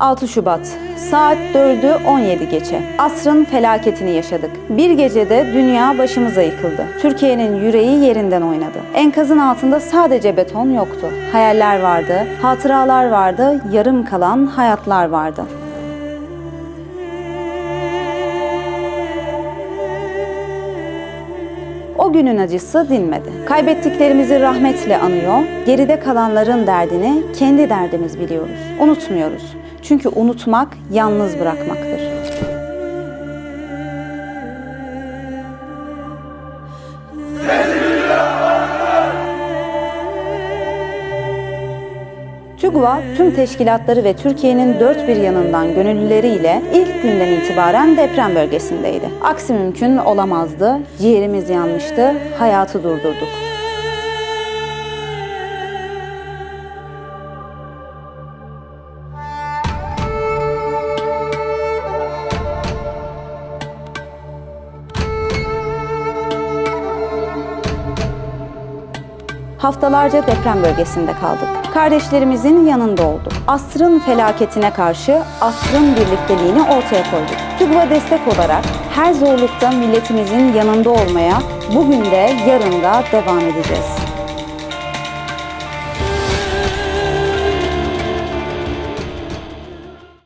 6 Şubat saat 4'ü 17 geçe. Asrın felaketini yaşadık. Bir gecede dünya başımıza yıkıldı. Türkiye'nin yüreği yerinden oynadı. Enkazın altında sadece beton yoktu. Hayaller vardı, hatıralar vardı, yarım kalan hayatlar vardı. O günün acısı dinmedi. Kaybettiklerimizi rahmetle anıyor, geride kalanların derdini kendi derdimiz biliyoruz. Unutmuyoruz. Çünkü unutmak yalnız bırakmaktır. TÜGVA tüm teşkilatları ve Türkiye'nin dört bir yanından gönüllüleriyle ilk günden itibaren deprem bölgesindeydi. Aksi mümkün olamazdı. Ciğerimiz yanmıştı, hayatı durdurduk. Haftalarca deprem bölgesinde kaldık. Kardeşlerimizin yanında olduk. Asrın felaketine karşı asrın birlikteliğini ortaya koyduk. TÜGVA destek olarak her zorlukta milletimizin yanında olmaya bugün de yarın da devam edeceğiz.